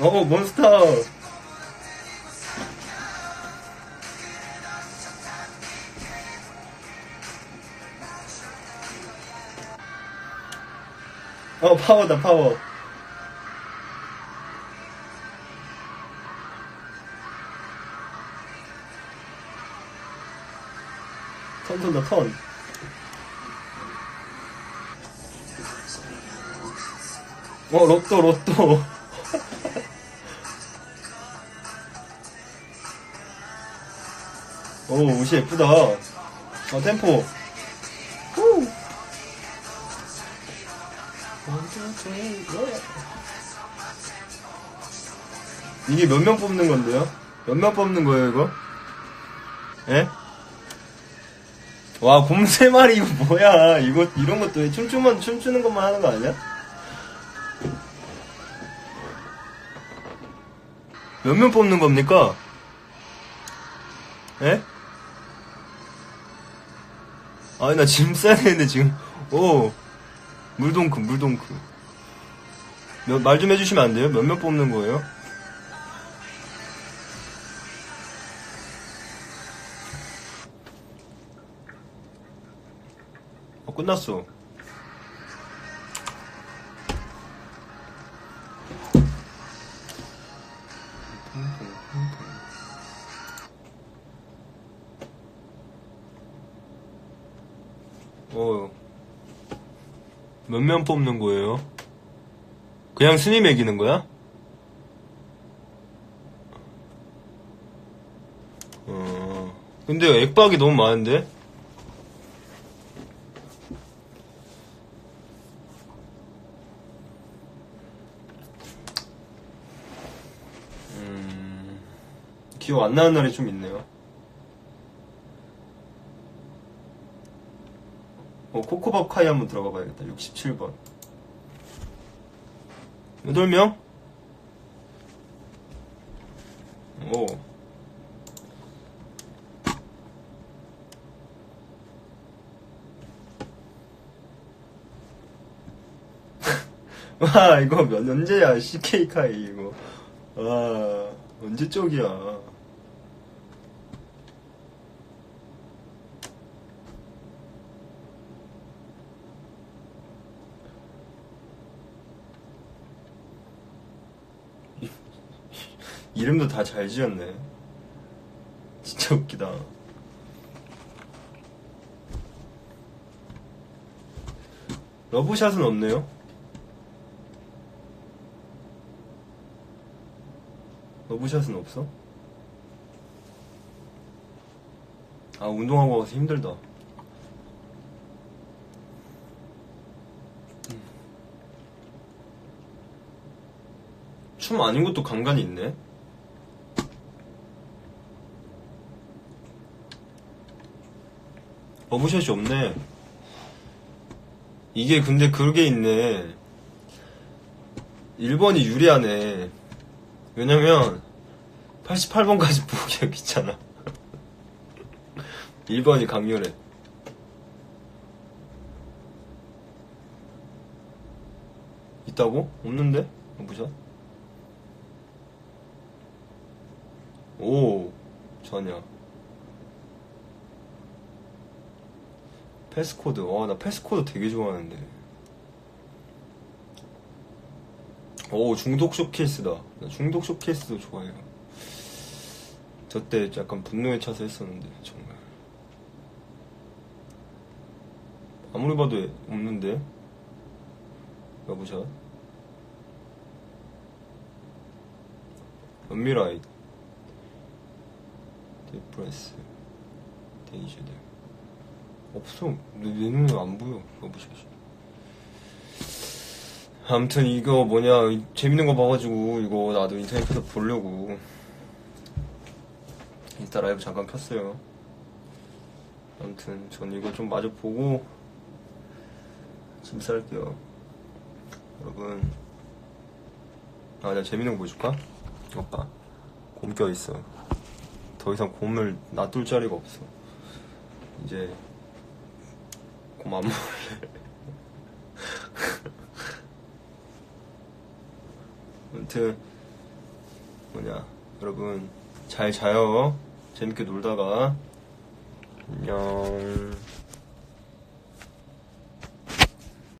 어, 몬스터. 어, 파워다, 파워. 턴 돈다, 턴. 어, 로또, 로또. 오, 옷이 예쁘다. 어, 템포. 후. 이게 몇 명 뽑는 건데요? 몇 명 뽑는 거예요, 이거? 예? 와, 곰세 마리, 이거 뭐야. 이거, 이런 것도 춤추면, 춤추는 것만 하는 거 아니야? 몇 명 뽑는 겁니까? 예? 아니, 나 짐 싸야 되는데, 지금. 오. 물동크, 물동크. 말 좀 해주시면 안 돼요? 몇명 뽑는 거예요? 어, 끝났어. 어. 몇명 뽑는 거예요? 그냥 순위 매기는 거야? 어. 근데 액박이 너무 많은데? 음. 기억 안 나는 날이 좀 있네요. 어, 코코밥 카이 한번 들어가 봐야겠다. 67번. 8명? 오. 와, 이거 몇, 언제야, CK 카이, 이거. 와, 언제 쪽이야. 이름도 다 잘 지었네. 진짜 웃기다. 러브샷은 없네요. 러브샷은 없어? 아, 운동하고 와서 힘들다. 춤 아닌 것도 간간이 있네. 러브샷이 없네. 이게 근데 그게 있네. 1번이 유리하네. 왜냐면 88번까지 보기가 귀찮아. 1번이 강렬해. 있다고? 없는데? 러브샷? 오, 전혀. 패스코드. 와, 나 패스코드 되게 좋아하는데. 오, 중독 쇼케이스다. 나 중독 쇼케이스도 좋아해요. 저 때 약간 분노에 차서 했었는데, 정말. 아무리 봐도 없는데? 러브샷. 은미라이. 디프레스. 데이즈들. 없어. 내, 내 눈에 안 보여. 러브샷이. 아무튼 이거 뭐냐 이- 재밌는 거 봐가지고 이거 나도 인터넷에서 보려고 인스타 라이브 잠깐 켰어요. 아무튼 전 이거 좀 마저 보고 짐 쌀게요. 여러분 아 내가 재밌는 거 보여줄까? 오빠 곰 껴있어. 더 이상 곰을 놔둘 자리가 없어. 이제 곰안 먹을래. 아무튼 뭐냐 여러분 잘 자요. 재밌게 놀다가. 안녕